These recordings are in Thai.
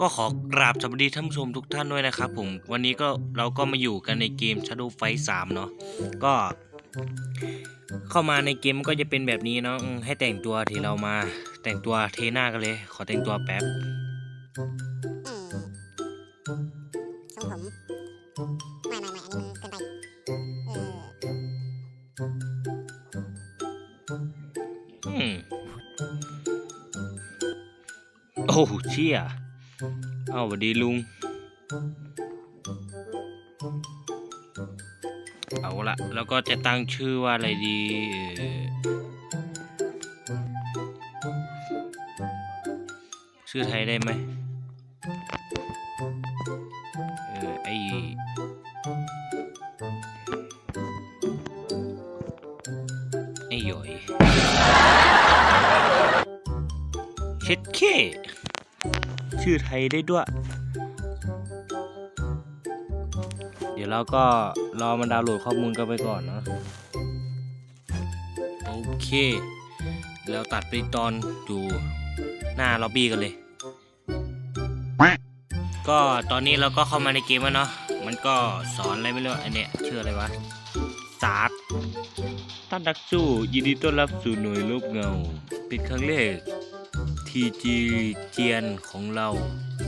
ก็ขอกราบสวัสดีท่านผู้ชมทุกท่านด้วยนะครับผมวันนี้ก็เราก็มาอยู่กันในเกม Shadow Fight 3 เนาะก็เข้ามาในเกมก็จะเป็นแบบนี้เนาะให้แต่งตัวที่เรามาแต่งตัวเทหน้ากันเลย ขอแต่งตัวแป๊บทรงผม โอ้เชี่ยเอาสวัสดีลุง เอาละแล้วก็จะตั้งชื่อว่าอะไรดี ชื่อไทยได้ไหมเออไอไอหย่อยเช็ดเค ชื่อไทยได้ด้วย เดี๋ยวเราก็รอมันดาวน์โหลดข้อมูลกันไปก่อนเนอะโอเค แล้วตัดไปตอนอยู่หน้าล็อบบี้กันเลย ก็ตอนนี้เราก็เข้ามาในเกมแล้วเนาะมันก็สอนอะไรไม่รู้อันเนี้ยชื่ออะไรวะซาร์ตท่านนักสู้ยินดีต้อนรับสู่หน่วยลบเงา เป็นครั้งแรก ทีจีเจียนของเรา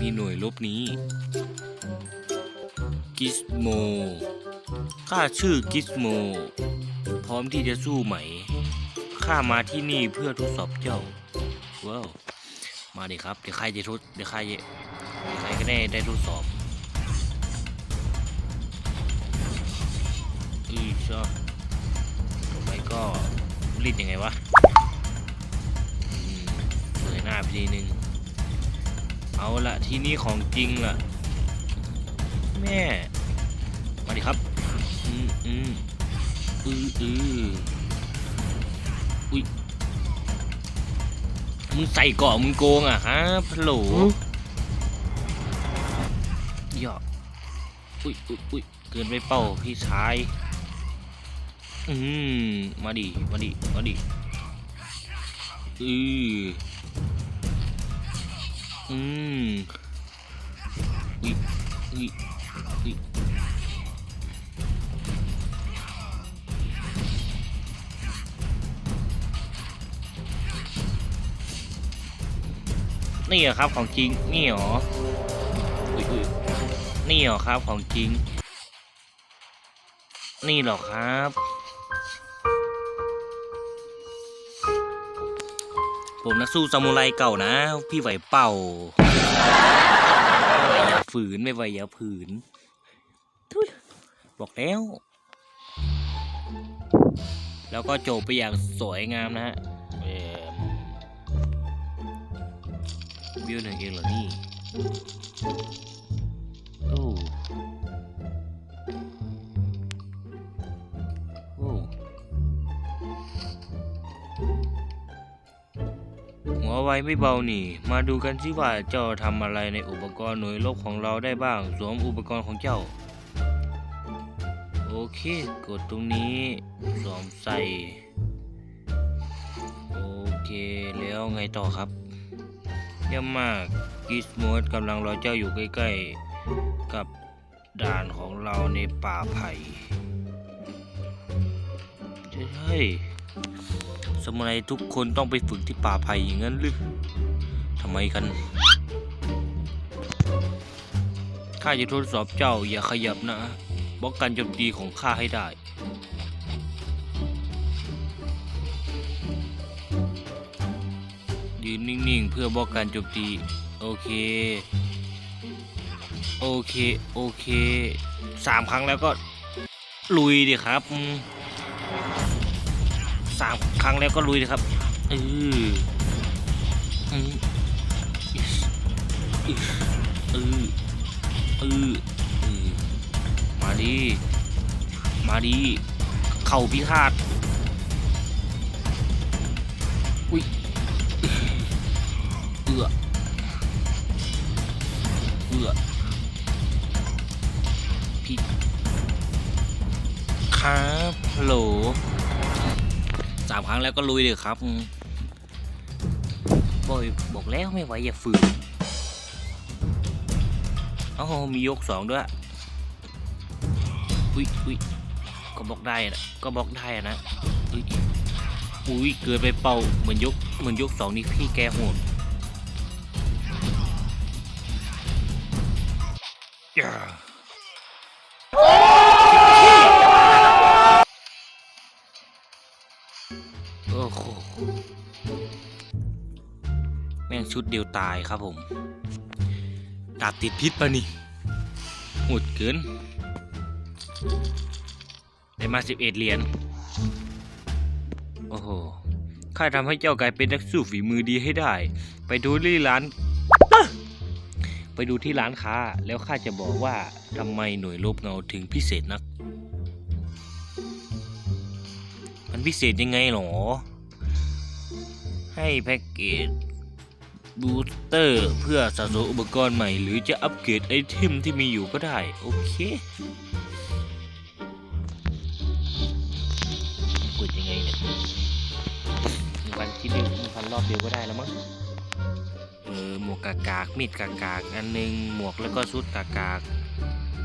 มีหน่วยลบนี้ กิสโมข้าชื่อกิสโม พร้อมที่จะสู้ไหม ข้ามาที่นี่เพื่อทดสอบเจ้า ว้าว มาดิครับ เดี๋ยวใครจะทด เดี๋ยวใครจะใครก็ได้ได้ทดสอบอือชอบต่อไปก็รีดยังไงวะ หน้าไปทีนึงเอาละที่นี่ของจริงล่ะแม่ มาดิครับ อืมอืมอืออืออุ้ยมึงใส่เกาะมึงโกงอะฮะพะโหลหยอกอุ้ยอุ้ยอุ้ยเกินไปเป้าพี่ชาย อืมมาดิ มาดิ มาดิ อือ อืมอุ้ยอุ้ยอุ้ยนี่เหรอครับของจริง นี่เหรออุ้ยอุ้ยนี่เหรอครับของจริง นี่เหรอครับ ผมนักสู้ซามูไรเก่านะ พี่ไหวเป่าไม่ไหวอย่าฝืนไม่ไหวอย่าฝืนทุยบอกแล้ว แล้วก็จบไปอย่างสวยงามนะฮะเอิ่มวิวหนึ่งเองเหรอนี่ หัวไวไม่เบานี่ มาดูกันสิว่าเจ้าทำอะไรในอุปกรณ์หน่วยรบของเราได้บ้าง สวมอุปกรณ์ของเจ้า โอเค กดตรงนี้สวมใส่ โอเค แล้วไงต่อครับเยี่ยมมากกิสโมดกำลังรอเจ้าอยู่ใกล้ ๆ กับด่านของเราในป่าไผ่ใช่ใช่ สมัยทุกคนต้องไปฝึกที่ป่าไผ่อย่างนั้นหรือทำไมกัน ข้าจะทดสอบเจ้าอย่าขยับนะบล็อกการโจมตีของข้าให้ได้ ยืนนิ่งๆ เพื่อบล็อกการโจมตี โอเค โอเค โอเค สามครั้งแล้วก็ลุยดิครับ สามครั้งแล้วก็ลุยดิครับเอออืมอิ๊ชอิ๊ชเออเออเออมาดิมาดิเข่าพิฆาตอุ้ยเอือเอือพี่ครับฮัลโหล สามครั้งแล้วก็ลุยเลยครับบอยบอกแล้วไม่ไหวอย่าฝืนโอ้าวมียกสองด้วย อุ้ยอุ้ยก็บล็อกได้นะก็บล็อกได้นะอุ้ยอุ้ยเกินไปเป่าเหมือนยกเหมือนยกสองนี่พี่แกโหดย่า โหแม่งชุดเดียวตายครับผมดาบติดพิษปะนี่โหดเกินได้มาสิบเอ็ดเหรียญโอ้โหข้าทำให้เจ้ากลายเป็นนักสู้ฝีมือดีให้ได้ ไปดูที่ร้าน ไปดูที่ร้านค้า แล้วข้าจะบอกว่าทำไมหน่วยลบเงาถึงพิเศษนัก มันพิเศษยังไงหรอ ให้แพ็กเกจบูสเตอร์เพื่อสะสมอุปกรณ์ใหม่ หรือจะอัปเกรดไอเทมที่มีอยู่ก็ได้ โอเคกดยังไงเนี่ยวันคิดเดียวมีพันรอบเดียวก็ได้แล้วมั้งเออหมวกกากากมีดกากากอันหนึงหมวกแล้วก็ชุดกากาก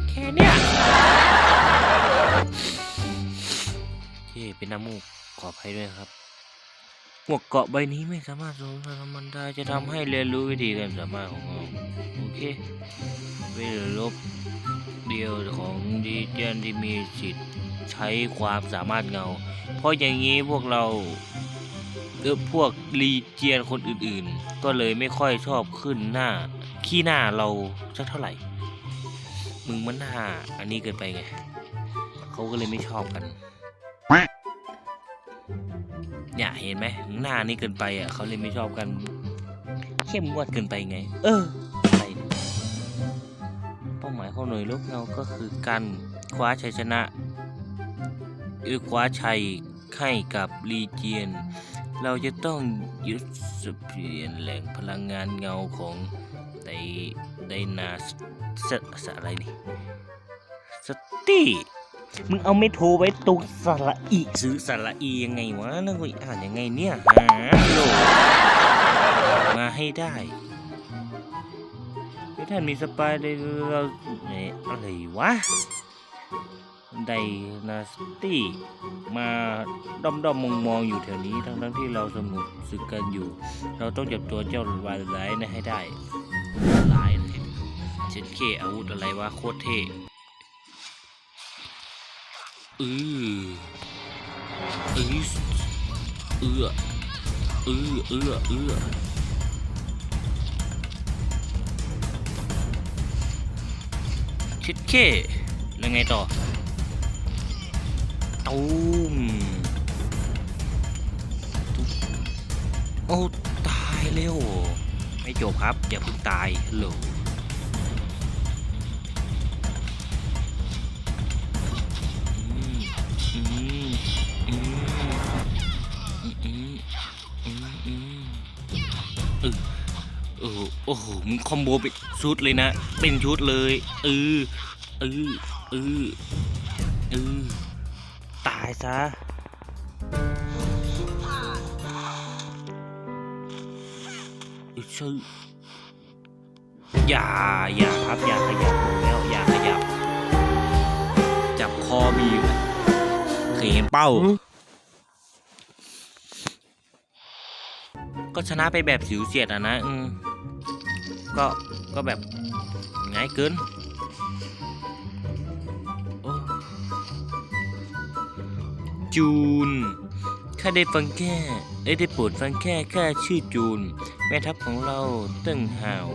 แค่เนี้ยเฮ้เป็นน้ำมูกขออภัยด้วยครับ หมวกเกาะใบนี้ไม่สามารถสวมใส่มันได้จะทำให้เรียนรู้วิธีการสามารถของเราโอเคเวลลบเดียวของดีเจนที่มีสิทธิ์ใช้ความสามารถเงา เพราะอย่างนี้พวกเราเออพวกรีเจียนคนอื่นๆ ก็เลยไม่ค่อยชอบขึ้นหน้า ขี้หน้าเราสักเท่าไหร่ มึงมันหน้าอันนี้เกินไปไงเขาก็เลยไม่ชอบกัน เนี่ยเห็นไหมหน้านี่เกินไปอะเขาเลยไม่ชอบกันเข้มงวดเกินไปไง เอออะไรเนี่ยเป้าหมายของหน่วยลูกเงาก็คือการคว้าชัยชนะหรือคว้าชัยให้กับลีเจียน เราจะต้องยึดสเปลี่ยนแหล่งพลังงานเงาของไดไดนาสสสอะไรนี่สตี มึงเอาไม่โทรไว้ตรงสระอีซื้อสระอียังไงวะนั่นกูอ่านยังไงเนี่ยหาโลมาให้ได้ไม่ท่านมีสปายเลยเราเนี่ยอะไรวะไดนาสตี้มาด้อมด้อมมองมองอยู่แถวนี้ทั้งทั้งที่เราสงบศึกกันอยู่ เราต้องจับตัวเจ้าวายร้ายนะให้ได้ร้ายเลยเช็ดเคอาวุธอะไรวะโคตรเท่ อืออือเอือเอือเอือเอือชิดเคแล้วไงต่อตูมโอ้ ตายเร็ว ไม่จบครับ อย่าเพิ่งตายฮัลโเออเออโอ้โหมึงคอมโบเป็นชุดเลยนะ เป็นชุดเลยเออเออเออเออตายซะอึชื่ออย่าอย่าครับอย่าขยับแล้วอย่าขยับ จับคอบีบเคยเห็นเป้า ก็ชนะไปแบบสิวเสียดอะนะอืมก็ก็แบบง่ายเกินโอ้จูนข้าได้ฟังแค่เอ้ยได้โปรดฟังแค่แค่ชื่อจูน แม่ทัพของเราเติ้งห่าว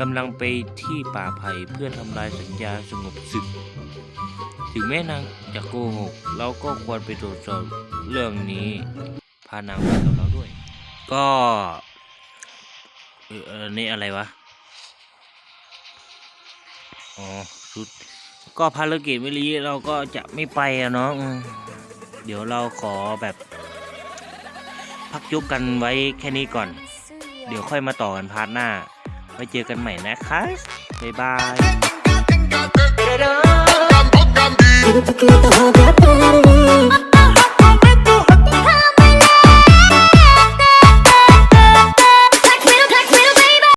กำลังไปที่ป่าไผ่เพื่อทำลายสัญญาสงบศึก ถึงแม่นางจะโกหก เราก็ควรไปตรวจสอบเรื่องนี้ พานางไปกับเราด้วย ก็เออนี่อะไรวะ อ๋อชุดก็ภารกิจวันนี้เราก็จะไม่ไปอะเนาะอืมเดี๋ยวเราขอแบบ พักยกกันไว้แค่นี้ก่อน เดี๋ยวค่อยมาต่อกันพาร์ทหน้า ไว้เจอกันใหม่นะคะบ๊ายบาย Quiero